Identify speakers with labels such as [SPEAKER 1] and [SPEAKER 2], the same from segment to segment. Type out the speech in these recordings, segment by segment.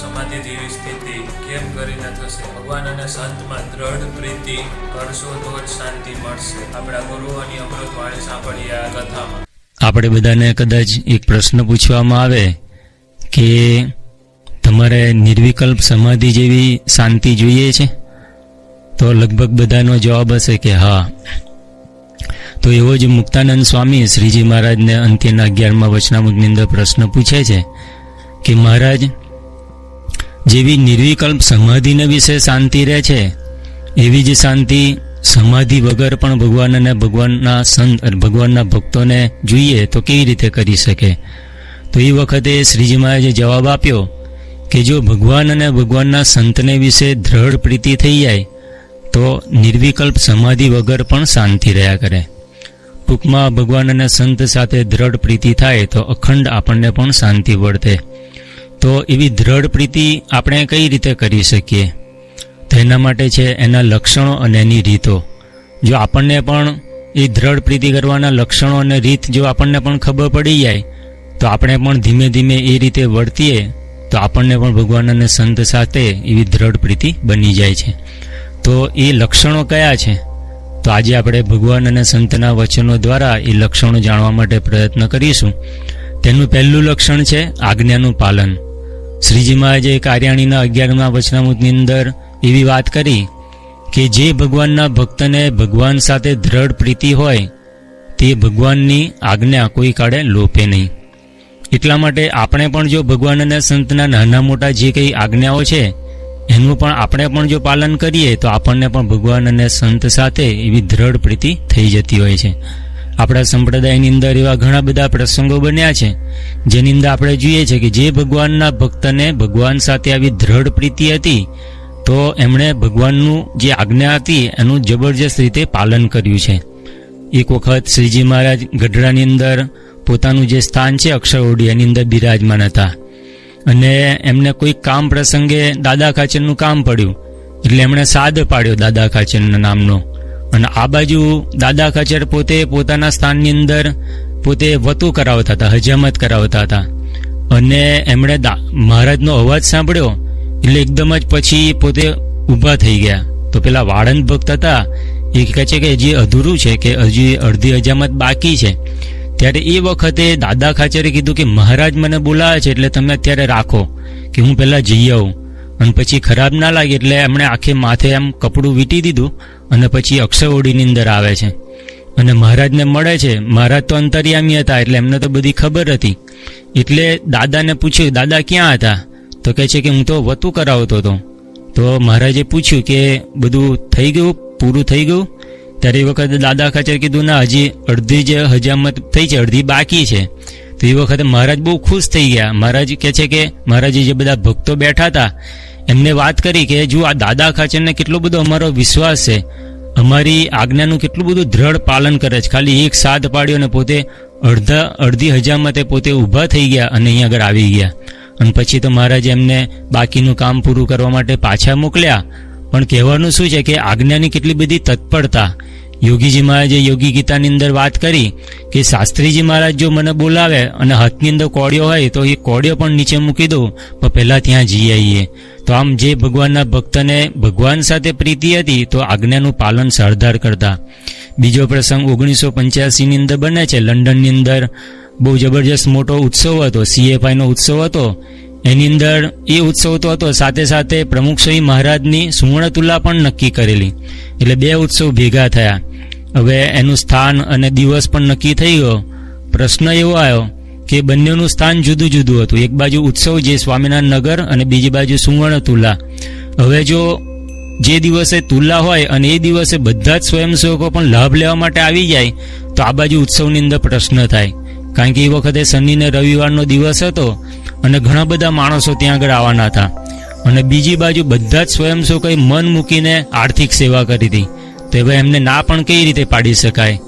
[SPEAKER 1] સમાધિ જેવી સ્થિતિ કેમ કરીને થશે? ભગવાન અને સંતમાં દ્રઢ પ્રીતિ કરશો તો જ શાંતિ મળશે. આપણા ગુરુઓની અમૃત વાણી સાંભળીએ આ કથામાં.
[SPEAKER 2] આપણે બધાને કદાચ એક પ્રશ્ન પૂછવામાં આવે કે તમારે નિર્વિકલ્પ સમાધિ જેવી શાંતિ જોઈએ છે? તો લગભગ બધાનો જવાબ હશે કે હા. તો એવો જ મુક્તાનંદ સ્વામી શ્રીજી મહારાજને અંત્યના અગિયારમાં વચનામૃતની અંદર પ્રશ્ન પૂછે છે કે મહારાજ જેવી નિર્વિકલ્પ સમાધિને વિશે શાંતિ રહે છે, એવી જ શાંતિ સમાધિ વગર પણ ભગવાન અને ભગવાનના સંત ભગવાનના ભક્તોને જોઈએ તો કેવી રીતે કરી શકે? તો એ વખતે શ્રીજી મહારાજે જવાબ આપ્યો કે જો ભગવાન અને ભગવાનના સંતને વિશે દ્રઢ પ્રીતિ થઈ જાય, તો નિર્વિકલ્પ સમાધિ વગર પણ શાંતિ રહ્યા કરે. ટૂંકમાં ભગવાન અને સંત સાથે દ્રઢ પ્રીતિ થાય તો અખંડ આપણને પણ શાંતિ વર્તે તો એવી દ્રઢ પ્રીતિ આપણે કઈ રીતે કરી શકીએ? તો એના માટે છે એના લક્ષણો અને એની રીતો. જો આપણને પણ એ દ્રઢ પ્રીતિ કરવાના લક્ષણો અને રીત જો આપણને પણ ખબર પડી જાય, તો આપણે પણ ધીમે ધીમે એ રીતે વર્તીએ, તો આપણને પણ ભગવાન અને સંત સાથે એવી દ્રઢ પ્રીતિ બની જાય છે. તો એ લક્ષણો કયા છે? તો આજે આપણે ભગવાન અને સંતના વચનો દ્વારા એ લક્ષણો જાણવા માટે પ્રયત્ન કરીશું. તેનું પહેલું લક્ષણ છે આજ્ઞાનું પાલન. શ્રીજી મહારાજે કાર્યાણીના અગિયારમાં વચનામૃતની અંદર એવી વાત કરી કે જે ભગવાનના ભક્તને ભગવાન સાથે દ્રઢ પ્રીતિ હોય, તે ભગવાનની આજ્ઞા કોઈ કાળે લોપે નહીં. એટલા માટે આપણે પણ જો ભગવાન અને સંતના નાના મોટા જે કંઈ આજ્ઞાઓ છે, એનું પણ આપણે પણ જો પાલન કરીએ, તો આપણને પણ ભગવાન અને સંત સાથે એવી દ્રઢ પ્રીતિ થઈ જતી હોય છે. આપણા સંપ્રદાયની અંદર એવા ઘણા બધા પ્રસંગો બન્યા છે, જેની અંદર આપણે જોઈએ છે કે જે ભગવાનના ભક્તને ભગવાન સાથે આવી દ્રઢ પ્રીતિ હતી, તો એમણે ભગવાનનું જે આજ્ઞા હતી એનું જબરજસ્ત રીતે પાલન કર્યું છે. એક વખત શ્રીજી મહારાજ ગઢડાની અંદર પોતાનું જે સ્થાન છે અક્ષરઓડી એની અંદર બિરાજમાન હતા. અને એમને કોઈ કામ પ્રસંગે દાદા ખાચરનું કામ પડ્યું, એટલે એમણે સાદ પાડ્યો દાદા ખાચરના નામનો. અને આ બાજુ દાદા ખચર પોતે પોતાના સ્થાનની અંદર પોતે વતુ કરાવતા હતા, હજામત કરાવતા હતા. અને એમણે મહારાજનો અવાજ સાંભળ્યો, એટલે એકદમ જ પછી પોતે ઊભા થઈ ગયા. તો પેલા વાળંદ ભક્ત હતા, એ કહે છે કે હજી અધૂરું છે કે હજી અડધી હજામત બાકી છે. ત્યારે એ વખતે દાદા ખાચરે કીધું કે મહારાજ મને બોલાવે છે, એટલે તમે અત્યારે રાખો કે હું પહેલાં જઈ આવું. અને પછી ખરાબ ના લાગે એટલે એમણે આખે માથે આમ કપડું વીંટી દીધું અને પછી અક્ષરઓડીની અંદર આવે છે. અને મહારાજને મળે છે. મહારાજ તો અંતર્યામી હતા એટલે એમને તો બધી ખબર હતી. એટલે દાદાને પૂછ્યું, દાદા ક્યાં હતા? તો કહે છે કે, હું તો વતું કરાવતો હતો. તો મહારાજે પૂછ્યું કે, બધું થઈ ગયું? પૂરું થઈ ગયું? ત્યારે એ વખતે દાદા ખાચર કીધું, ના, હજી અડધી જે હજામત થઈ છે, અડધી બાકી છે. તો વખતે મહારાજ બહુ ખુશ થઈ ગયા. મહારાજ કહે છે કે મહારાજે જે બધા ભક્તો બેઠા હતા, એમને વાત કરી કે જો આ દાદા ખાચરને કેટલો બધો અમારો વિશ્વાસ છે. અમારી આજ્ઞાનું કેટલું બધું દ્રઢ પાલન કરે છે. ખાલી એક સાથ પાડ્યો અને પોતે અડધા, અડધી હજામતે પોતે ઊભા થઈ ગયા અને અહીં આગળ આવી ગયા. અને પછી તો મહારાજે એમને બાકીનું કામ પૂરું કરવા માટે પાછા મોકલ્યા. પણ કહેવાનું શું છે કે આજ્ઞાની કેટલી બધી તત્પરતા. યોગીજી મહારાજે યોગી ગીતાની અંદર વાત કરી કે શાસ્ત્રીજી મહારાજ જો મને બોલાવે અને હાથની અંદર કોડિયો હોય તો એ કોડિયો પણ નીચે મૂકી દઉં, પણ પહેલાં ત્યાં જઈ આવીએ. તો આમ જે ભગવાનના ભક્તને ભગવાન સાથે પ્રીતિ હતી, તો આજ્ઞાનું પાલન સરદાર કરતા. બીજો પ્રસંગ ઓગણીસો પંચ્યાસીની અંદર બને છે. લંડનની અંદર બહુ જબરજસ્ત મોટો ઉત્સવ હતો. સીએફઆઈનો ઉત્સવ હતો. એની અંદર એ ઉત્સવ તો હતો, સાથે સાથે પ્રમુખ સ્વામી મહારાજની સુવર્ણ તુલા પણ નક્કી કરેલી. એટલે બે ઉત્સવ ભેગા થયા. હવે એનું સ્થાન અને દિવસ પણ નક્કી થઈ ગયો. પ્રશ્ન એવો આવ્યો કે બંનેનું સ્થાન જુદું જુદું હતું. એક બાજુ ઉત્સવ જે સ્વામિનારાયણ નગર અને બીજી બાજુ સુવર્ણ તુલા હવે જો જે દિવસે તુલા હોય અને એ દિવસે બધા જ સ્વયંસેવકો પણ લાભ લેવા માટે આવી જાય, તો આ બાજુ ઉત્સવની અંદર પ્રશ્ન થાય. કારણ કે એ વખતે શનિ ને રવિવારનો દિવસ હતો અને ઘણા બધા માણસો ત્યાં આગળ આવવાના હતા. અને બીજી બાજુ બધા જ સ્વયંસેવકોએ મન મૂકીને આર્થિક સેવા કરી હતી. તો હવે એમને ના પણ કઈ રીતે પાડી શકાય?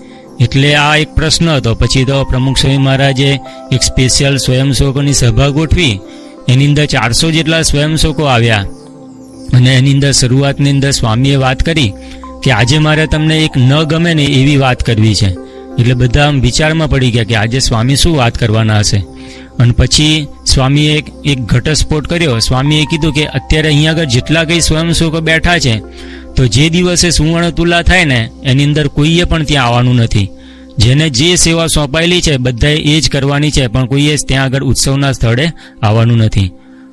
[SPEAKER 2] એટલે આ એક પ્રશ્ન હતો. પછી તો પ્રમુખ સ્વામી મહારાજે એક સ્પેશિયલ સ્વયંસેવકોની સભા ગોઠવી. એની અંદર ચારસો જેટલા સ્વયંસેવકો આવ્યા. અને એની અંદર શરૂઆતની અંદર સ્વામીએ વાત કરી કે આજે મારે તમને એક ન ગમે ને એવી વાત કરવી છે. એટલે બધા આમ વિચારમાં પડી ગયા કે આજે સ્વામી શું વાત કરવાના હશે? અને પછી સ્વામીએ એક ઘટસ્ફોટ કર્યો. સ્વામીએ કીધું કે અત્યારે અહીંયા આગળ જેટલા કંઈ સ્વયંસેવકો બેઠા છે, તો જે દિવસે સુવર્ણ તુલા થાય ને, એની અંદર કોઈએ પણ ત્યાં આવવાનું નથી. જેને જે સેવા સોંપાયેલી છે, બધાએ એ જ કરવાની છે, પણ કોઈએ ત્યાં આગળ ઉત્સવના સ્થળે આવવાનું નથી.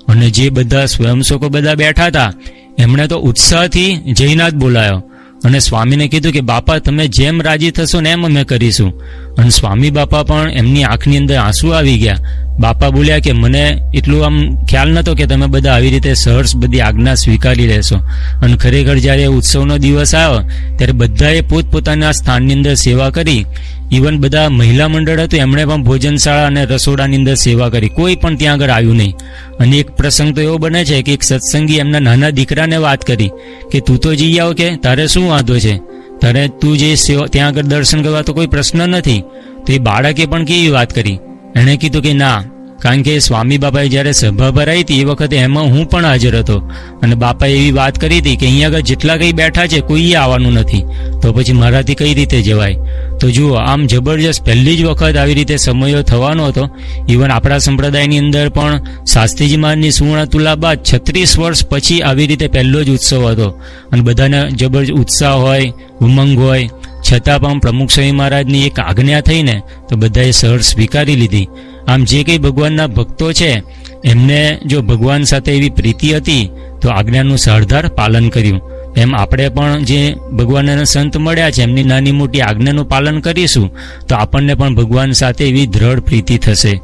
[SPEAKER 2] અને જે બધા સ્વયંસેવકો બધા બેઠા હતા, એમણે તો ઉત્સાહથી જયનાથ બોલાયો. અને સ્વામીને કીધું કે, બાપા, તમે જેમ રાજી થશો ને એમ અમે કરીશું. અને સ્વામી બાપા પણ એમની આંખની અંદર આંસુ આવી ગયા. બાપા બોલ્યા કે, મને એટલું આમ ખ્યાલ નહોતો કે તમે બધા આવી રીતે સહર્ષ બધી આજ્ઞા સ્વીકારી લેશો. અને ખરેખર જ્યારે ઉત્સવનો દિવસ આવ્યો, ત્યારે બધાએ પોતપોતાના સ્થાનની અંદર સેવા કરી. ઇવન બધા મહિલા મંડળ હતું, એમણે પણ ભોજનશાળા અને રસોડાની અંદર સેવા કરી. કોઈ પણ ત્યાં આગળ આવ્યું નહીં. અને એક પ્રસંગ તો એવો બને છે કે એક સત્સંગી એમના નાના દીકરાને વાત કરી કે, તું તો જઈ આવ કે? તારે શું વાંધો છે? તારે તું જે સેવા, ત્યાં આગળ દર્શન કરવા તો કોઈ પ્રશ્ન નથી. તો એ બાળકે પણ કેવી વાત કરી? એણે કીધું કે, ના કારણ કે સ્વામી બાપાએ જ્યારે સભા ભરાઈ હતી એ વખતે એમાં હું પણ હાજર હતો. અને બાપાએ એવી વાત કરી હતી કે અહીંયા આગળ જેટલા કંઈ બેઠા છે કોઈએ આવવાનું નથી. તો પછી મારાથી કઈ રીતે જવાય? તો જુઓ, આમ જબરજસ્ત પહેલી જ વખત આવી રીતે સમયો થવાનો હતો. ઇવન આપણા સંપ્રદાયની અંદર પણ શાસ્ત્રીજી મહારાજની સુવર્ણ તુલા બાદ છત્રીસ વર્ષ પછી આવી રીતે પહેલો જ ઉત્સવ હતો. અને બધાને જબરજસ્ત ઉત્સાહ હોય, ઉમંગ હોય છતાં પણ પ્રમુખ સ્વામી મહારાજની એક આજ્ઞા થઈને તો બધાએ સહર સ્વીકારી લીધી. આમ જે કંઈ ભગવાનના ભક્તો છે, એમને જો ભગવાન સાથે એવી પ્રીતિ હતી, તો આજ્ઞાનું સરદાર પાલન કર્યું. એમ આપણે પણ જે ભગવાનના સંત મળ્યા છે, એમની નાની મોટી આજ્ઞાનું પાલન કરીશું, તો આપણને પણ ભગવાન સાથે એવી દ્રઢ પ્રીતિ થશે.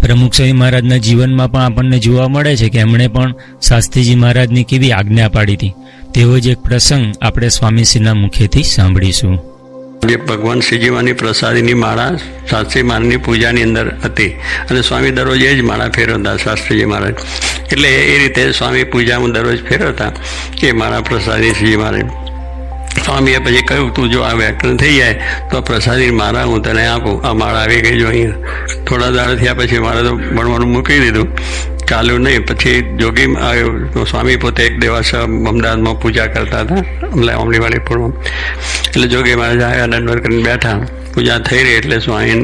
[SPEAKER 2] પ્રમુખ સ્વામી મહારાજના જીવનમાં પણ આપણને જોવા મળે છે કે એમણે પણ શાસ્ત્રીજી મહારાજની કેવી આજ્ઞા પાડી હતી. તેવો જ એક પ્રસંગ આપણે સ્વામીશ્રીના મુખેથી સાંભળીશું.
[SPEAKER 3] જે ભગવાન શ્રીજીવાની પ્રસાદીની માળા શાસ્ત્રી માનની પૂજાની અંદર હતી. અને સ્વામી દરરોજ એ જ માળા ફેરવતા શાસ્ત્રીજી મહારાજ. એટલે એ રીતે સ્વામી પૂજામાં દરરોજ ફેરવતા એ માળા પ્રસાદી શ્રીજી મહારાજ. સ્વામીએ પછી કહ્યું, તું જો આ વ્યાકરણ થઈ જાય, તો પ્રસાદી માળા હું તને આપું. આ માળા આવી ગઈ જો અહીંયા. થોડા દાડા થયા પછી મારે તો ભણવાનું મૂકી દીધું. ચાલ્યું નહીં, પછી જોગી સ્વામી પોતે એક દેવાસ અમદાવાદમાં પૂજા કરતા હતા અમલીવાડી અમલીવાળી એટલે જોગી મહારાજ આવ્યા દંડવત કરીને બેઠા. પૂજા થઈ રહી એટલે સ્વામી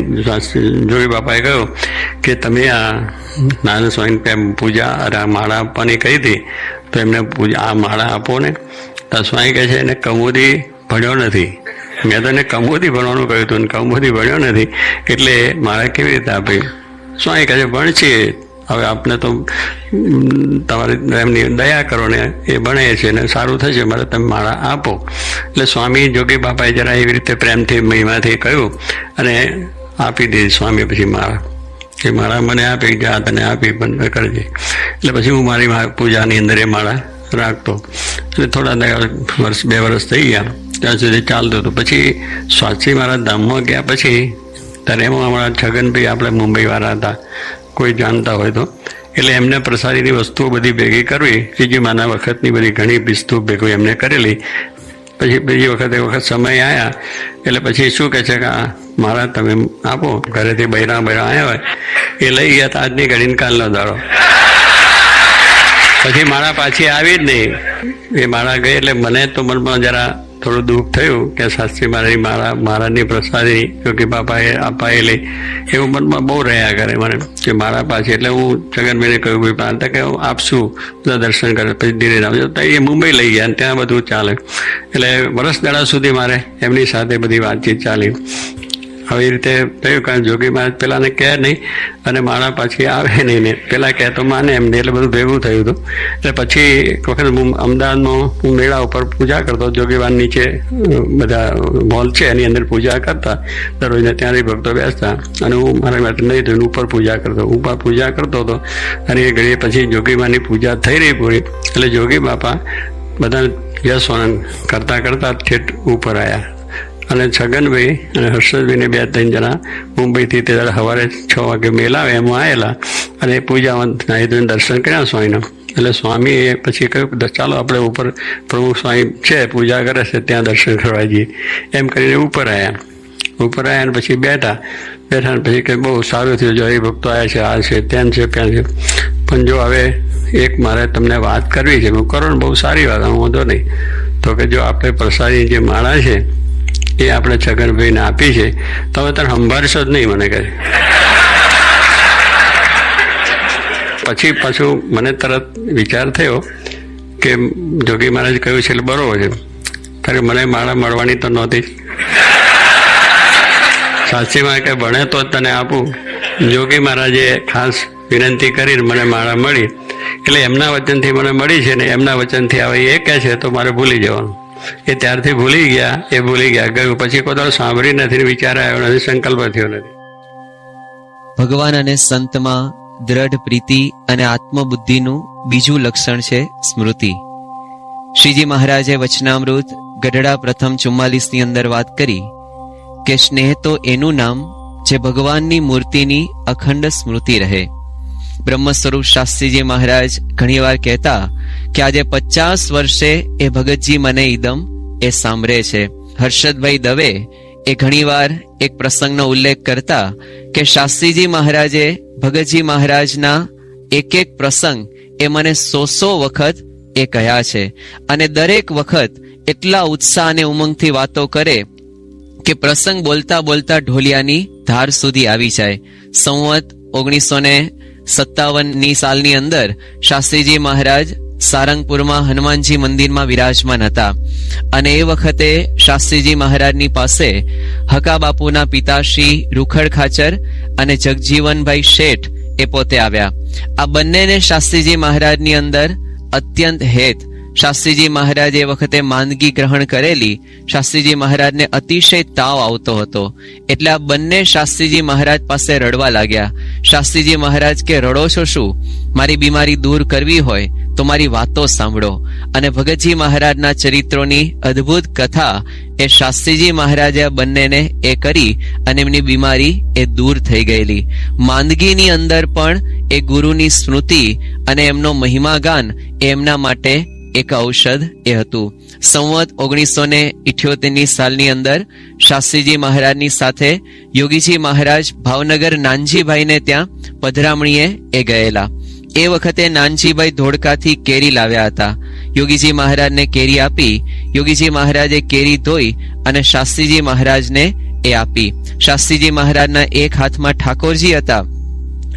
[SPEAKER 3] જોગી બાપાએ કહ્યું કે તમે આ નાના સ્વામી પૂજા, અરે આ માળા આપવાની કહી હતી? તો એમને પૂજા, આ માળા આપો ને. તો સ્વામી કહે છે, એને કમોદી ભણ્યો નથી. મેં તો એને કમોદી ભણવાનું કહ્યું હતું કમોદી ભણ્યો નથી. એટલે માળા કેવી રીતે આપી? સ્વામી કહે છે, ભણશે. હવે આપને તો તમારી એમની દયા કરો ને એ ભણે છે ને સારું થશે, મારે તમે માળા આપો. એટલે સ્વામી જોગી બાપાએ જરા એવી રીતે પ્રેમથી, મહિમાથી કહ્યું અને આપી દીધી સ્વામી પછી માળા. એ માળા મને આપી જા તને આપી બંધ કરજે. એટલે પછી હું મારી પૂજાની અંદર એ માળા રાખતો. એટલે થોડા વર્ષ, બે વર્ષ થઈ ગયા. ત્યાં સુધી ચાલતું હતું. પછી સ્વામી મારા ધામમાં ગયા પછી, ત્યારે એમાં અમારા છગનભાઈ આપણે મુંબઈવાળા હતા. કોઈ જાણતા હોય તો. એટલે એમને પ્રસારીની વસ્તુઓ બધી ભેગી કરવી, ત્રીજી માના વખતની બધી ઘણી વસ્તુ ભેગું એમને કરેલી. પછી બીજી વખત એક વખત સમય આવ્યા એટલે પછી શું કહે છે કે, આ મારા તમે આપો, ઘરેથી બૈરા બૈરા આવ્યા હોય, એ લઈ ગયા તો આજની ઘડીને કાલનો દાડો. પછી મારા પાછી આવી જ નહીં. એ મારા ગઈ એટલે મને તો મનમાં જરા થોડું દુઃખ થયું કે શાસ્ત્રી મારી મારા મહારાજની પ્રસાદી યોગી બાપાએ અપાયેલી એવું મનમાં બહુ રહ્યા કરે મને. કે મારા પાસે એટલે હું જગનભાઈને કહ્યું ભાઈ પાંત કે હું આપશું બધા દર્શન કરે? પછી ધીરે આવજો તો એ મુંબઈ લઈ ગયા ત્યાં બધું ચાલે. એટલે વર્ષ દાડા સુધી મારે એમની સાથે બધી વાતચીત ચાલી. એ રીતે થયું કારણ જોગી મહારાજ પેલાને કહે નહીં અને મારા પાછી આવે નહીં ને. પેલા કહે તો માને એમ નહીં એટલે બધું ભેગું થયું હતું. એટલે પછી એક વખત હું અમદાવાદમાં મેળા ઉપર પૂજા કરતો જોગીવાન નીચે બધા મોલ છે, એની અંદર પૂજા કરતા. દરરોજને ત્યાંથી ભક્તો બેસતા. અને હું મારા માટે નહીં થયું ઉપર પૂજા કરતો. ઉપર પૂજા કરતો હતો. અને એ ઘડીએ પછી જોગીમાની પૂજા થઈ રહી પૂરી. એટલે જોગી બાપા બધા યશ કરતા કરતા ઠેઠ ઉપર આવ્યા અને છગનભાઈ અને હર્ષદભાઈને બે ત્રણ જણા મુંબઈથી તે દાડે સવારે છ વાગે મેલાવે એમાં આવેલા અને પૂજામાં નાહી ધોઈને દર્શન કર્યા સ્વામીના. એટલે સ્વામીએ પછી કહ્યું ચાલો આપણે ઉપર પ્રમુખ સ્વામી છે, પૂજા કરે છે, ત્યાં દર્શન કરવા જઈએ. એમ કરીને ઉપર આવ્યા ઉપર આવ્યા અને પછી બેઠા. બેઠા ને પછી કંઈ બહુ સારું થયું, જો એ ભક્તો આવ્યા છે, આ છે, ત્યાં છે ત્યાં છે. પણ જો હવે એક મારે તમને વાત કરવી છે, હું કરો ને બહુ સારી વાત હું વાંધો નહીં. તો કે જો આપણે પ્રસાદી જે માળા છે એ આપણે છગનભાઈને આપી છે, તો હવે તારે સંભાળશો જ નહીં મને કહે. પછી પાછું મને તરત વિચાર થયો કે જોગી મહારાજ કહ્યું છે, એટલે બરોબર છે. કે મને માળા મળવાની તો નહોતી. સાચીમાં કે ભણે તો તને આપું. જોગી મહારાજે ખાસ વિનંતી કરીને મને માળા મળી. એટલે એમના વચનથી મને મળી છે ને એમના વચનથી આવે એ કહે છે, તો મારે ભૂલી જવાનું. એ ત્યારથી ભૂલી ગયા, એ ભૂલી ગયા. ગયું. પછી કોઈ સાંભળી નથી, વિચાર આવ્યો નથી, સંકલ્પ થયો નથી.
[SPEAKER 4] ભગવાન અને સંતમાં દ્રઢ પ્રીતિ અને આત્મબુદ્ધિનું બીજું લક્ષણ છે સ્મૃતિ. શ્રીજી મહારાજે વચનામૃત ગઢડા પ્રથમ ચુમ્માલીસની અંદર વાત કરી કે સ્નેહ તો એનું નામ જે ભગવાનની મૂર્તિની અખંડ સ્મૃતિ રહે. બ્રહ્મ સ્વરૂપ શાસ્ત્રીજી મહારાજ ઘણીવાર કહેતા કે આજે પચાસ વર્ષે એ ભગતજી મને ઈદમ એ સાંભળે છે. હર્ષદભાઈ દવે એ ઘણીવાર એક પ્રસંગનો ઉલ્લેખ કરતા કે શાસ્ત્રીજી મહારાજે ભગતજી મહારાજના એક એક પ્રસંગ એ મને સો સો વખત એ કહ્યા છે. અને દરેક વખત એટલા ઉત્સાહ અને ઉમંગથી વાતો કરે કે પ્રસંગ બોલતા બોલતા ઢોલિયાની ધાર સુધી આવી જાય. સંવત ઓગણીસો ને સત્તાવનની સાલની અંદર શાસ્ત્રીજી મહારાજ સારંગપુરમાં હનુમાનજી મંદિરમાં વિરાજમાન હતા. અને એ વખતે શાસ્ત્રીજી મહારાજની પાસે હકા બાપુના પિતાશ્રી રૂખડ ખાચર અને જગજીવનભાઈ શેઠ એ પોતે આવ્યા. આ બંનેને શાસ્ત્રીજી મહારાજની અંદર અત્યંત હેત શાસ્ત્રીજી મહારાજ એ વખતે માંદગી ગ્રહણ કરેલી. શાસ્ત્રીજી મહારાજને અતિશય તાવ આવતો હતો. એટલે આ બંને શાસ્ત્રીજી મહારાજ પાસે રડવા લાગ્યા. શાસ્ત્રીજી મહારાજ કે, રડો છો શું? મારી બીમારી દૂર કરવી હોય તો મારી વાતો સાંભળો. અને ભગતજી મહારાજના ચરિત્રોની અદ્ભુત કથા એ શાસ્ત્રીજી મહારાજે બંનેને એ કરી અને એમની બીમારી એ દૂર થઈ ગયેલી. માંદગીની અંદર પણ એ ગુરુની સ્મૃતિ અને એમનો મહિમાગાન એ એમના માટે એક ઔષધ એ હતું. સંવત ઓગણીસો ને ઇઠ્યોતેરની સાલની અંદર શાસ્ત્રીજી મહારાજની સાથે યોગીજી મહારાજ ભાવનગર નાનજીભાઈને ત્યાં પધરામણીએ એ ગયેલા. એ વખતે નાનજીભાઈ ધોળકાથી કેરી લાવ્યા હતા. યોગીજી મહારાજને કેરી આપી, યોગીજી મહારાજે કેરી ધોઈ અને શાસ્ત્રીજી મહારાજને એ આપી. શાસ્ત્રીજી મહારાજના એક હાથમાં ઠાકોરજી હતા.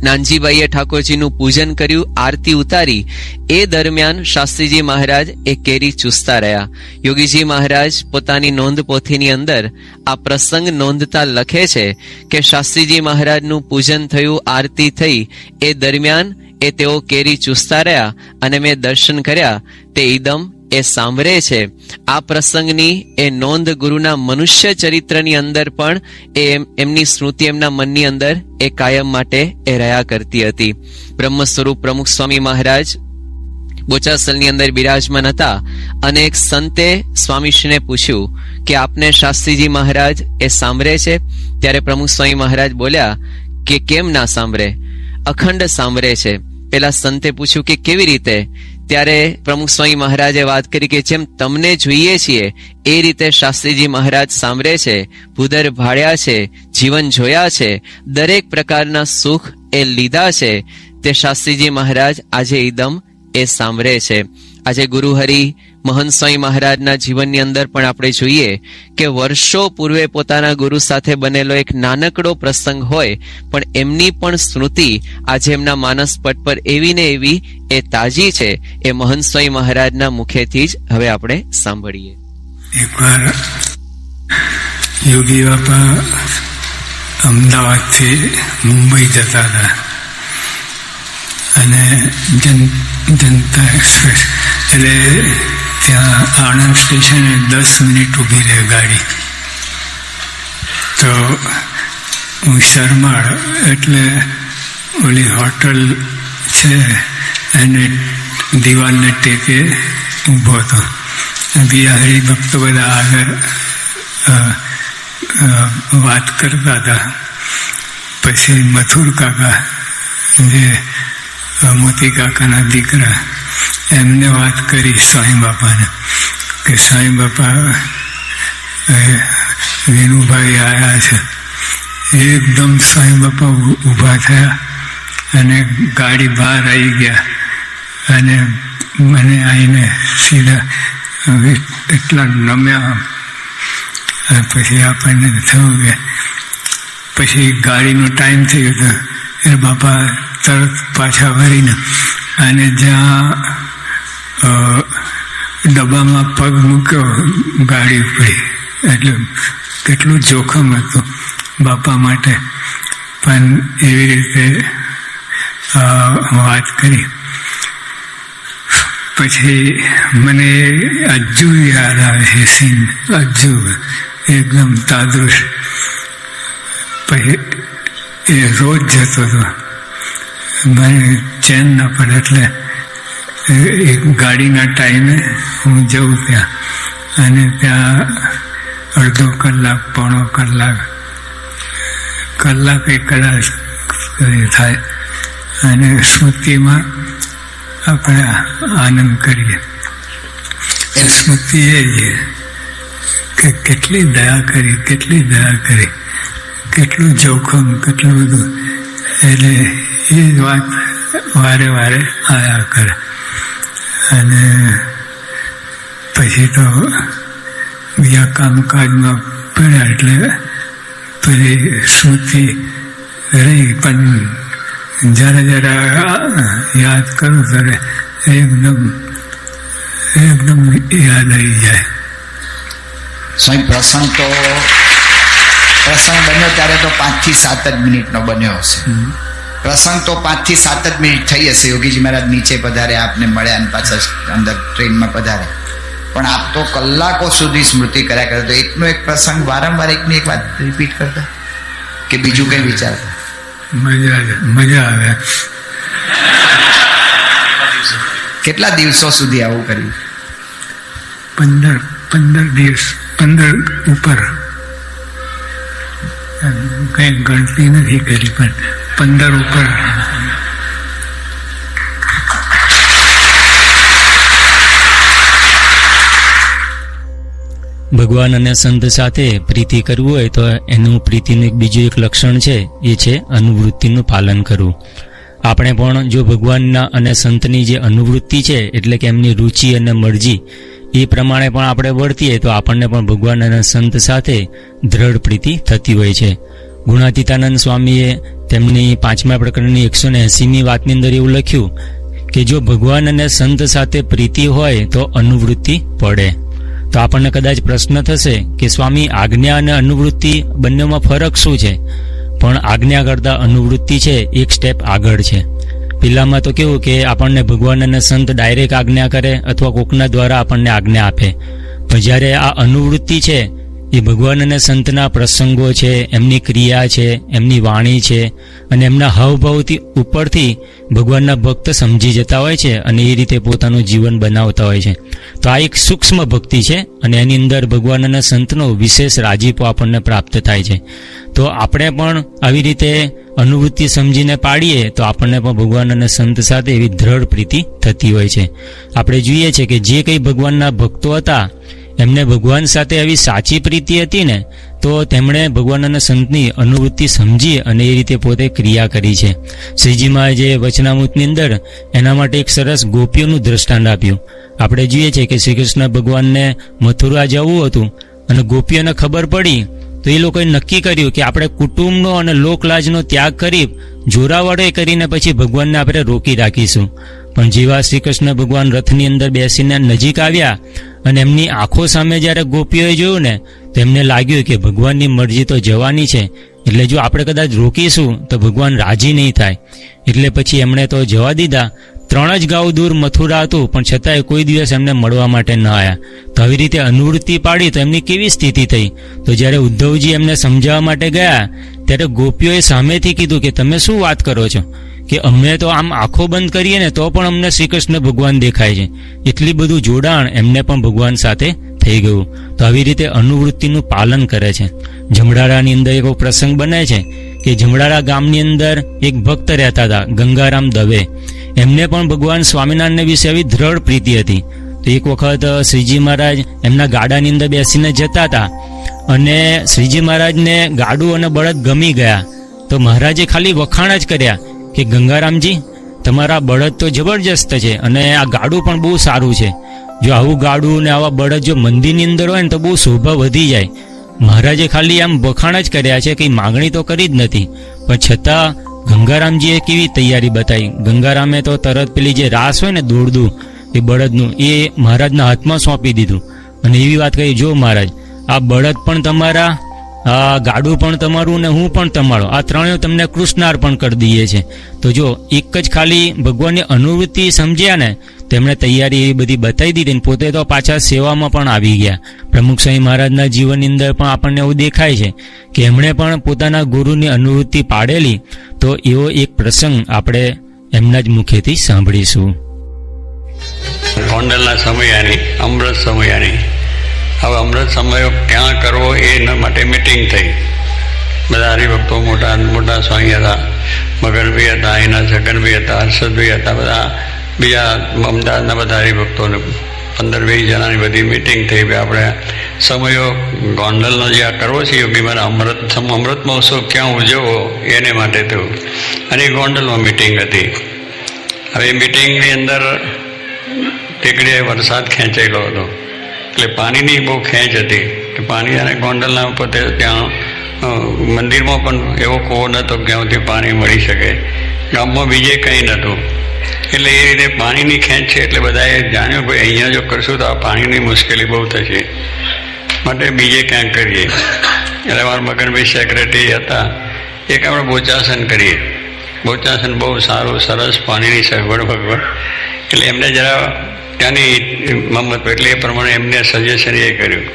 [SPEAKER 4] નાનજીભાઈએ ઠાકોરજીનું પૂજન કર્યું, આરતી ઉતારી. એ દરમિયાન શાસ્ત્રીજી મહારાજ એ કેરી ચૂસતા રહ્યા. યોગીજી મહારાજ પોતાની નોંધ પોથીની અંદર આ પ્રસંગ નોંધતા લખે છે કે શાસ્ત્રીજી મહારાજનું પૂજન થયું, આરતી થઈ. એ દરમિયાન એ તેઓ કેરી ચૂસતા રહ્યા અને મેં દર્શન કર્યા. તે ઈદમ એ સાંભળે છે. આ પ્રસંગની એ નોંધ ગુરુના મનુષ્ય ચરિત્રની અંદર પણ એ એમની સ્મૃતિ એમના મનની અંદર એ કાયમ માટે એ રહ્યા કરતી હતી. બ્રહ્મ સ્વરૂપ પ્રમુખ સ્વામી મહારાજ બોચાસલની અંદર બિરાજમાન હતા અને એક સંતે સ્વામીશ્રીને પૂછ્યું કે આપને શાસ્ત્રીજી મહારાજ એ સાંભળે છે? ત્યારે પ્રમુખ સ્વામી મહારાજ બોલ્યા કે કેમ ના સાંભળે? અખંડ સાંભળે છે. પેલા સંતે પૂછ્યું કે કેવી રીતે? ત્યારે પ્રમુખ સ્વામી મહારાજે વાત કરી કે જેમ તમને જોઈએ છીએ, એ રીતે શાસ્ત્રીજી મહારાજ સાંભળે છે, ભૂદર ભાળ્યા છે, જીવન જોયા છે, દરેક પ્રકારના સુખ એ લીધા છે, તે શાસ્ત્રીજી મહારાજ આજે ઈદમ એ સાંભળે છે. આજે ગુરુહરિ મહંત સ્વામી મહારાજના જીવનની અંદર પણ આપણે જોઈએ કે વર્ષો પૂર્વે પોતાના ગુરુ સાથે બનેલો એક નાનકડો પ્રસંગ હોય, પણ એમની પણ સ્મૃતિ આજે એમના માનસ પટ પર એવી ને એવી એ તાજી છે, એ મહંત સ્વામી મહારાજના મુખેથી જ હવે આપણે સાંભળીએ.
[SPEAKER 5] એકવાર યોગી બાપા અમદાવાદથી મુંબઈ જતા હતા. અને જનતા એટલે ત્યાં આણંદ સ્ટેશને દસ મિનિટ ઊભી રહે ગાડી. તો હું શરમાળ એટલે ઓલી હોટલ છે એને દિવાલને ટેકે ઊભો હતો. બિહારી હરિભક્તો બધા આગળ વાત કરતા હતા. પછી મથુર કાકા જે મોતી કાકાના દીકરા, એમને વાત કરી સ્વામી બાપાને કે સ્વામી બાપા વિનુભાઈ આવ્યા છે. એકદમ સ્વામી બાપા ઊભા થયા અને ગાડી બહાર આવી ગયા અને મને આવીને સીધા એટલા નમ્યા. અને પછી આપણને થયું કે પછી ગાડીનો ટાઈમ થયો હતો એ બાપા તરત પાછા વળીને અને જ્યાં ડબ્બામાં પગ મૂક્યો, ગાડી ઉપડી. એટલે કેટલું જોખમ હતું બાપા માટે. પણ એવી રીતે વાત કરી. પછી મને હજુ યાદ આવે છે સીન હજુ એકદમ તાદૃશ. પછી એ રોજ જતો હતો. મને ચેન ના પડે એટલે એક ગાડીના ટાઈમે હું જઉં ત્યાં. અને ત્યાં અડધો કલાક, પોણો કલાક કલાક એક કલાક થાય. અને સ્મૃતિમાં આપણે આનંદ કરીએ. એ સ્મૃતિ એ છે કે કેટલી દયા કરી, કેટલી દયા કરી, કેટલું જોખમ, કેટલું બધું. એટલે એ જ વાત વારે વારે આયા કરે. અને પછી તો બીજા કામકાજમાં પડ્યા એટલે પછી સ્મૃતિ રહી પણ જરા જરા યાદ કરું ત્યારે એકદમ એકદમ યાદ આવી જાય.
[SPEAKER 6] સ્વામી પ્રસંગ તો પ્રસંગ બન્યો ત્યારે તો પાંચથી સાત જ મિનિટનો બન્યો હશે. પ્રસંગ તો પાંચથી સાત જ મિનિટ થઈ હશે. યોગીજી મહારાજ નીચે પધારે આપને મળ્યા અને પાછા અંદર ટ્રેનમાં પધારે પણ આપ તો કલાકો સુધી સ્મૃતિ કર્યા કરતા તો એકનો એક પ્રસંગ વારંવાર એકની એક વાત રિપીટ કરતા? કે બીજું કંઈ વિચારતા?
[SPEAKER 5] મજા આવે મજા આવે.
[SPEAKER 6] કેટલા દિવસો સુધી આવું કર્યું?
[SPEAKER 5] પંદર પંદર દિવસ પંદર ઉપર. કંઈ ગણતી નથી કરી પણ પંદર ઉપર.
[SPEAKER 2] ભગવાન અને સંત સાથે પ્રીતિ કરવું હોય તો એનું પ્રીતિનું એક બીજું એક લક્ષણ છે, એ છે અનુવૃત્તિનું પાલન કરવું. આપણે પણ જો ભગવાનના અને સંતની જે અનુવૃત્તિ છે, એટલે કે એમની રુચિ અને મરજી, એ પ્રમાણે પણ આપણે વર્તીએ તો આપણને પણ ભગવાન અને સંત સાથે દ્રઢ પ્રીતિ થતી હોય છે. ગુણાતીતાનંદ સ્વામીએ તેમની પાંચમા પ્રકરણની એકસો ને એંસીમી વાતની અંદર એવું લખ્યું કે જો ભગવાન અને સંત સાથે પ્રીતિ હોય તો અનુવૃત્તિ પડે. તો આપણને કદાચ પ્રશ્ન થશે કે સ્વામી, આજ્ઞા અને અનુવૃત્તિ બંનેમાં ફરક શું છે? પણ આજ્ઞા કરતાં અનુવૃત્તિ છે, એક સ્ટેપ આગળ છે. પહેલામાં તો કેવું કે આપણને ભગવાન અને સંત ડાયરેક્ટ આજ્ઞા કરે અથવા કોકના દ્વારા આપણને આજ્ઞા આપે. પણ જ્યારે આ અનુવૃત્તિ છે એ ભગવાન અને સંતના પ્રસંગો છે, એમની ક્રિયા છે, એમની વાણી છે અને એમના હાવભાવથી ઉપરથી ભગવાનના ભક્ત સમજી જતા હોય છે અને એ રીતે પોતાનું જીવન બનાવતા હોય છે. તો આ એક સૂક્ષ્મ ભક્તિ છે અને એની અંદર ભગવાન અને સંતનો વિશેષ રાજીપો આપણને પ્રાપ્ત થાય છે. તો આપણે પણ આવી રીતે અનુભૂતિ સમજીને પાડીએ તો આપણને પણ ભગવાન અને સંત સાથે એવી દ્રઢ પ્રીતિ થતી હોય છે. આપણે જોઈએ છે કે જે કંઈ ભગવાનના ભક્તો હતા એમને ભગવાન સાથે આવી સાચી પ્રીતિ હતી ને, તો તેમણે ભગવાન અને સંતની અનુવૃત્તિ સમજી અને એ રીતે પોતે ક્રિયા કરી છે. શ્રીજીમાં જે વચનામૃતની અંદર એના માટે એક સરસ ગોપીઓનું દ્રષ્ટાંત આપ્યું. આપણે જોઈએ છીએ કે શ્રી કૃષ્ણ ભગવાનને મથુરા જવું હતું અને ગોપીઓને ખબર પડી તો એ લોકોએ નક્કી કર્યું કે આપણે કુટુંબનો અને લોકલાજનો ત્યાગ કરી જોરાવડે કરીને પછી ભગવાનને આપણે રોકી રાખીશું. પણ જેવા શ્રી કૃષ્ણ ભગવાન રથની અંદર બેસીને નજીક આવ્યા અને એમની આંખો સામે જ્યારે ગોપીઓએ જોયું ને, તો એમને લાગ્યું કે ભગવાનની મરજી તો જવાની છે, એટલે જો આપણે કદાચ રોકીશું તો ભગવાન રાજી નહીં થાય. એટલે પછી એમણે તો જવા દીધા ત્રણ જ ગાઉ દૂર મથુરા હતું, પણ છતાંય કોઈ દિવસ એમને મળવા માટે ન આવ્યા તો આવી રીતે અનુવૃત્તિ પાડી તો એમની કેવી સ્થિતિ થઈ? તો જ્યારે ઉદ્ધવજી એમને સમજાવવા માટે ગયા, ત્યારે ગોપીઓએ સામેથી કીધું કે તમે શું વાત કરો છો? કે અમે તો આમ આંખો બંધ કરીએ ને તો પણ અમને શ્રી કૃષ્ણ ભગવાન દેખાય છે. એટલી બધું જોડાણ એમને પણ ભગવાન સાથે થઈ ગયું. તો આવી રીતે અનુવૃત્તિનું પાલન કરે છે. જમડારાની અંદર એવો પ્રસંગ બને છે કે જમડારા ગામની અંદર એક ભક્ત રહેતા હતા, ગંગારામ દવે. એમને પણ ભગવાન સ્વામિનારાયણ વિશે આવી દ્રઢ પ્રીતિ હતી. તો એક વખત શ્રીજી મહારાજ એમના ગાડાની અંદર બેસીને જતા હતા અને શ્રીજી મહારાજને ગાડું અને બળદ ગમી ગયા. તો મહારાજે ખાલી વખાણ જ કર્યા કે, ગંગારામજી, તમારા બળદ તો જબરજસ્ત છે અને આ ગાડું પણ બહુ સારું છે. જો આવું ગાડું ને આવા બળદ જો મંદિરની અંદર હોય ને તો બહુ શોભા વધી જાય. મહારાજે ખાલી આમ વખાણ જ કર્યા છે કંઈ માગણી તો કરી જ નથી. પણ છતાં ગંગારામજીએ કેવી તૈયારી બતાવી? ગંગારામે તો તરત પેલી જે રાસ હોય ને દોડદું એ બળદનું, એ મહારાજના હાથમાં સોંપી દીધું. અને એવી વાત કહી, જો મહારાજ, આ બળદ પણ તમારા, આ ગાડું પણ તમારું ને હું પણ તમારો, આ ત્રણેય તમને કૃષ્ણાર્પણ કરી દઈએ છે. તો જો એક જ ખાલી ભગવાનની અનુવૃત્તિ સમજ્યા ને તેમણે તૈયારી એવી બધી બતાવી દીધી ને પોતે તો પાછા સેવામાં પણ આવી ગયા. પ્રમુખ સ્વામી મહારાજના જીવનની અંદર પણ આપણને એવું દેખાય છે કે એમણે પણ પોતાના ગુરુની અનુવૃત્તિ પાડેલી તો એવો એક પ્રસંગ આપણે એમના જ મુખેથી સાંભળીશું.
[SPEAKER 3] ગોંડલના સમયાની, અમૃત સમયાની. હવે અમૃત સમયો ક્યાં કરવો એના માટે મિટિંગ થઈ. બધા હરિભક્તો મોટા મોટા સ્વામી હતા, મગનભાઈ હતા, એના જગનભાઈ હતા, હર્ષદભાઈ હતા, બધા બીજા અમદાવાદના બધા હરિભક્તોને પંદર વીસ જણાની બધી મિટિંગ થઈ આપણે સમયો ગોંડલનો જે આ કરવો છે યોગીમાં અમૃત અમૃત મહોત્સવ ક્યાં ઉજવવો, એને માટે થયું અને ગોંડલમાં મિટિંગ હતી. હવે મિટિંગની અંદર ટેકડીએ વરસાદ ખેંચાયેલો હતો. એટલે પાણીની બહુ ખેંચ હતી. કે પાણી અને ગોંડલના પોતે ત્યાં મંદિરમાં પણ એવો કૂવો નહોતો કે જ્યાંથી પાણી મળી શકે. ગામમાં બીજે કંઈ નહોતું. એટલે એ રીતે પાણીની ખેંચ છે એટલે બધાએ જાણ્યું ભાઈ અહીંયા જો કરશું તો આ પાણીની મુશ્કેલી બહુ થશે. માટે બીજે ક્યાંક કરીએ? એટલે અમારા મગનભાઈ સેક્રેટરી હતા. એક આપણે બોચાસન કરીએ. બોચાસન બહુ સારું, સરસ પાણીની સગવડ ભગવડ. એટલે એમને જરા ત્યાંની મમ્મત એટલે એ પ્રમાણે એમને સજેશન એ કર્યું.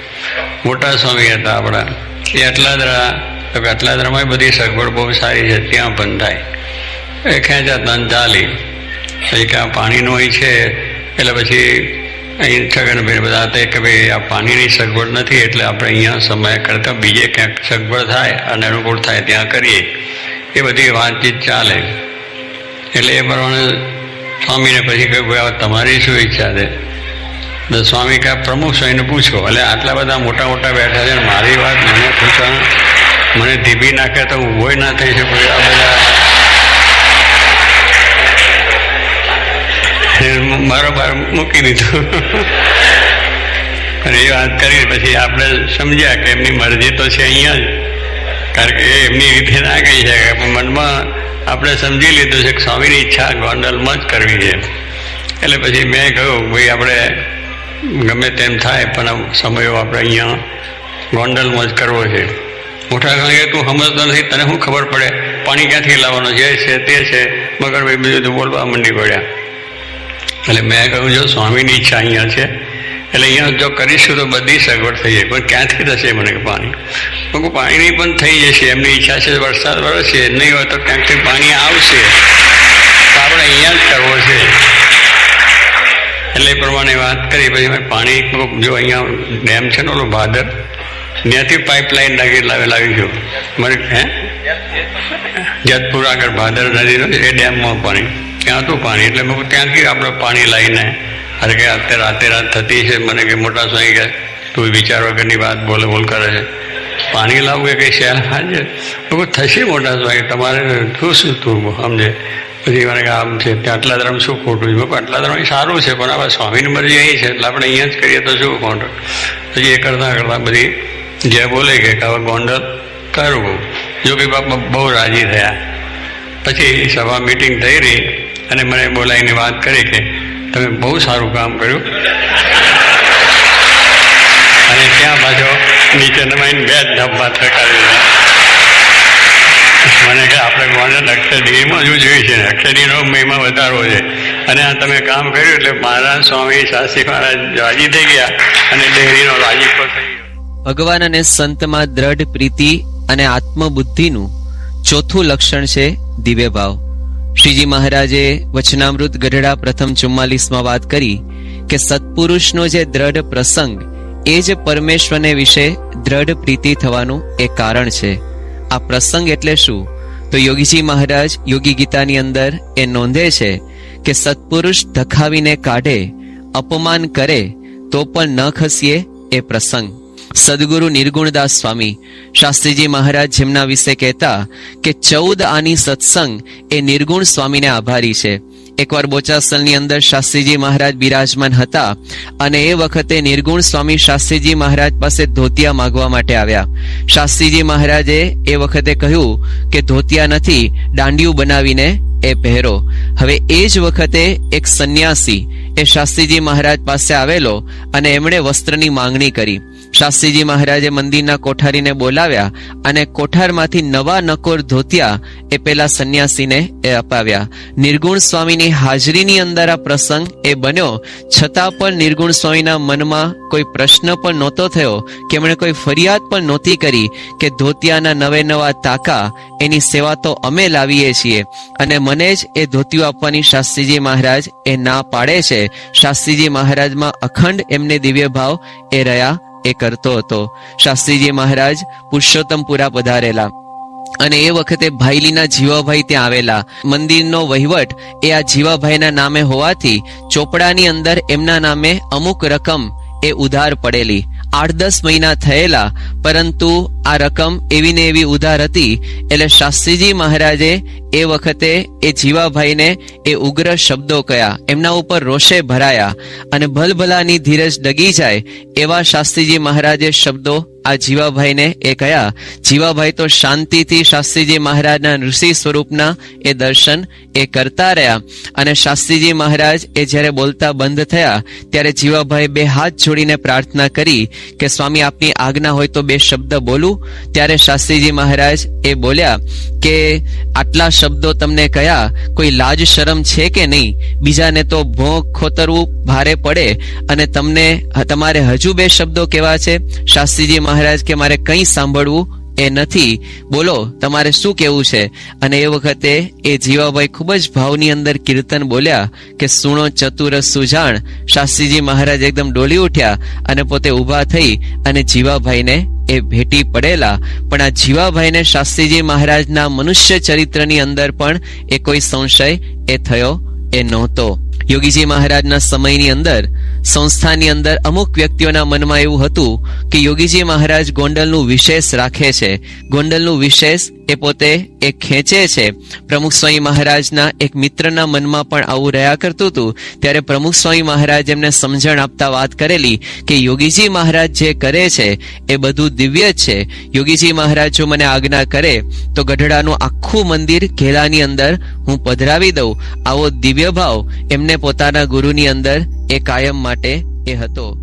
[SPEAKER 3] મોટા સ્વામી હતા આપણા. એ અટલાદરા તો કે અટલાદરામાં બધી સગવડ બહુ સારી છે, ત્યાં પણ થાય. એ ખેંચાતા ચાલી. પછી કે આ પાણીનું અહીં છે, એટલે પછી અહીં છગનભાઈ બધા હતા કે ભાઈ આ પાણીની સગવડ નથી, એટલે આપણે અહીંયા સમય કરતાં બીજે ક્યાંક સગવડ થાય અને અનુકૂળ થાય ત્યાં કરીએ. એ બધી વાતચીત ચાલે. એટલે એ પ્રમાણે સ્વામીને પછી કહ્યું, ભાઈ તમારી શું ઈચ્છા છે? તો સ્વામી કહે પ્રમુખ સ્વામીને પૂછો. એટલે આટલા બધા મોટા મોટા બેઠા છે, મારી વાત મને પૂછવા મને ધીબી નાખે તો હું હોય ના થઈ શકું. આ બધા મારો બાર મૂકી દીધું. અને એ વાત કરી પછી આપણે સમજ્યા કે એમની મરજી તો છે અહીંયા જ. કારણ કે એમની રીતે ના કહી શકે પણ મનમાં આપણે સમજી લીધું છે કે સ્વામીની ઈચ્છા ગોંડલમાં જ કરવી છે. એટલે પછી મેં કહ્યું ભાઈ આપણે ગમે તેમ થાય પણ સમયો આપણે અહીંયા ગોંડલમાં જ કરવો છે. મોટા કહે, તું સમજતો નથી તને શું ખબર પડે? પાણી ક્યાંથી લાવવાનું જે છે તે છે. મગર ભાઈ બીજું બોલવા મંડી પડ્યા. એટલે મેં કહ્યું, જો સ્વામીની ઈચ્છા અહીંયા છે. એટલે અહીંયા જો કરીશું તો બધી સગવડ થઈ જાય. પણ ક્યાંથી થશે મને કે પાણી? હું પાણીની પણ થઈ જશે. એમની ઈચ્છા છે વરસાદ વરસશે નહીં હોય તો ક્યાંકથી પાણી આવશે? તો આપણે અહીંયા જ કરવો છે. એટલે એ પ્રમાણે વાત કરી. પછી મેં પાણી જો અહીંયા ડેમ છે ને ઓલો ભાદર, ત્યાંથી પાઇપલાઇન નાખી લાવે લાવી ગયો. મને, હે? જેતપુર આગળ ભાદર નદીનો એ ડેમમાં પાણી. ત્યાં હતું પાણી? એટલે મેં ત્યાંથી આપણે પાણી લાવીને અરે કે અત્યારે રાતે રાત થતી છે, મને કે મોટા સ્વામી કે, તું વિચાર વગરની વાત બોલે, બોલ કરે છે. પાણી લાવવું કે કંઈ શહેર હાજર લોકો થશે મોટા સ્વામી, તમારે શું શું તું સમજે? પછી મને કે, આમ છે, ત્યાં આટલા ધર્મ શું ખોટું છે? આટલા ધર્મ સારું છે, પણ હવે સ્વામીની મરજી અહીં છે, એટલે આપણે અહીંયા જ કરીએ તો શું ખોટું? પછી એ કરતાં કરતાં બધી જે બોલે કે હવે ગોંડલ કરવું જો કે બાપા બહુ રાજી થયા. પછી સભા મિટિંગ થઈ રહી. અને મને બોલાવીને વાત કરી કે તમે બહુ સારું કામ કર્યું. અને ત્યાં પાછો નીચે નમાઈને બે જ ધબ્બા થકાવી મને કે આપણે ગોંડલ અક્ષરડીમાં જ જોયું છે? અક્ષરડીનો મહિમા વધારો છે. અને આ તમે કામ કર્યું એટલે મહારાજ સ્વામી શાસ્ત્રી મહારાજ રાજી થઈ ગયા અને ડેરીનો રાજીપો થઈ ગયો.
[SPEAKER 4] ભગવાન અને સંતમાં દ્રઢ પ્રીતિ અને આત્મબુદ્ધિનું ચોથું લક્ષણ છે દિવ્ય ભાવ. શ્રીજી મહારાજે વચનામૃત ગઢડા પ્રથમ ચુમ્માલીસમાં વાત કરી કે સત્પુરુષનો જે દ્રઢ પ્રસંગ, એ જ પરમેશ્વરને વિશે દ્રઢ પ્રીતિ થવાનું એક કારણ છે. આ પ્રસંગ એટલે શું? તો યોગીજી મહારાજ યોગી ગીતાની અંદર એ નોંધે છે કે સત્પુરુષ ધખાવીને કાઢે, અપમાન કરે, તો પણ ન ખસીએ એ પ્રસંગ. સદગુરુ નિર્ગુણદાસ સ્વામી શાસ્ત્રીજી મહારાજ જેમના વિશે કહેતા કે ચૌદ આની સત્સંગ એ નિર્ગુણ સ્વામીને આભારી છે. એકવાર બોચાસલની અંદર શાસ્ત્રીજી મહારાજ બિરાજમાન હતા અને એ વખતે નિર્ગુણ સ્વામી શાસ્ત્રીજી મહારાજ પાસે ધોતિયા માંગવા માટે આવ્યા. શાસ્ત્રીજી મહારાજે એ વખતે કહ્યું કે ધોતિયા નથી, દાંડિયું બનાવીને એ પહેરો. હવે એ જ વખતે એક સંન્યાસી એ શાસ્ત્રીજી મહારાજ પાસે આવેલો અને એમણે વસ્ત્રની માંગણી કરી. શાસ્ત્રીજી મહારાજે મંદિરના કોઠારીને બોલાવ્યા અને કોઠારમાંથી નવા નકોર ધોતિયા એ પેલા સંન્યાસીને એ અપાવ્યા. નિર્ગુણ સ્વામીની હાજરીની અંદર આ પ્રસંગ એ બન્યો. છતાં પણ નિર્ગુણ સ્વામીના મનમાં કોઈ પ્રશ્ન પણ નહોતો થયો. કે એમણે કોઈ ફરિયાદ પણ નહોતી કરી કે ધોતિયાના નવે નવા તાકા એની સેવા તો અમે લાવીએ છીએ. અને મને જ એ ધોતિયું આપવાની શાસ્ત્રીજી મહારાજ એ ના પાડે છે. શાસ્ત્રીજી મહારાજમાં અખંડ એમને દિવ્ય ભાવ એ રહ્યા એ કરતો હતો. શાસ્ત્રીજી મહારાજ પુરુષોત્તમપુરા પધારેલા. અને એ વખતે ભાઈલીના જીવાભાઈ ત્યાં આવેલા. મંદિરનો વહીવટ એ આ જીવાભાઈના નામે હોવાથી ચોપડાની અંદર એમના નામે અમુક રકમ એ ઉધાર પડેલી. આઠ દસ મહિના થયેલા, પરંતુ આ રકમ એવી ને એવી ઉધાર હતી. એટલે શાસ્ત્રીજી મહારાજે એ વખતે એ જીવાભાઈને એ ઉગ્ર શબ્દો કયા, એમના ઉપર રોષે ભરાયા અને ભલભલાની ધીરજ ડગી જાય એવા શાસ્ત્રીજી મહારાજે શબ્દો આ જીવાભાઈને એ કયા, જીવાભાઈ તો શાંતિથી શાસ્ત્રીજી મહારાજના ઋષિ સ્વરૂપના એ દર્શન એ કરતા રહ્યા. અને શાસ્ત્રીજી મહારાજ એ જ્યારે બોલતા બંધ થયા, ત્યારે જીવાભાઈ બે હાથ જોડીને પ્રાર્થના કરી કે, સ્વામી, આપની આજ્ઞા હોય તો બે શબ્દ બોલું. ત્યારે શાસ્ત્રીજી મહારાજ એ બોલ્યા કે, આટલા શબ્દો તમને કયા? કોઈ લાજ, શરમ છે કે નહીં? બીજાને તો ભોં ખોતરવું ભારે પડે અને તમને, તમારે હજુ બે શબ્દો કેવા છે? શાસ્ત્રીજી મહારાજ કે મારે કંઈ સાંભળવું? એ નથી. બોલો, તમારે શું કેવું છે? અને એ વખતે એ જીવાભાઈ ખૂબ જ ભાવની અંદર કીર્તન બોલ્યા કે, સુણો ચતુર સુજાણ. શાસ્ત્રીજી મહારાજ એકદમ ડોલી ઉઠ્યા અને પોતે ઊભા થઈ અને જીવાભાઈને એ ભેટી પડેલા. પણ આ જીવાભાઈને શાસ્ત્રીજી મહારાજના મનુષ્ય ચરિત્રની અંદર પણ એ કોઈ સંશય એ થયો એ નહોતો. યોગીજી મહારાજના સમયની અંદર, સંસ્થાની અંદર અમુક વ્યક્તિઓના મનમાં એવું હતું કે યોગીજી મહારાજ ગોંડલનું વિશેષ રાખે છે. ગોંડલનું વિશેષ એ પોતે એ ખેંચે છે. પ્રમુખ સ્વામી મહારાજના એક મિત્રના મનમાં પણ આવું રહ્યા કરતું હતું. ત્યારે પ્રમુખ સ્વામી મહારાજ એમને સમજણ આપતા વાત કરેલી કે યોગીજી મહારાજ જે કરે છે એ બધું દિવ્ય જ છે. યોગીજી મહારાજ જો મને આજ્ઞા કરે તો ગઢડાનું આખું મંદિર ઘેલાની અંદર હું પધરાવી દઉં. આવો દિવ્ય ભાવ એમને પોતાના ગુરુની અંદર એ કાયમ માટે એ હતો.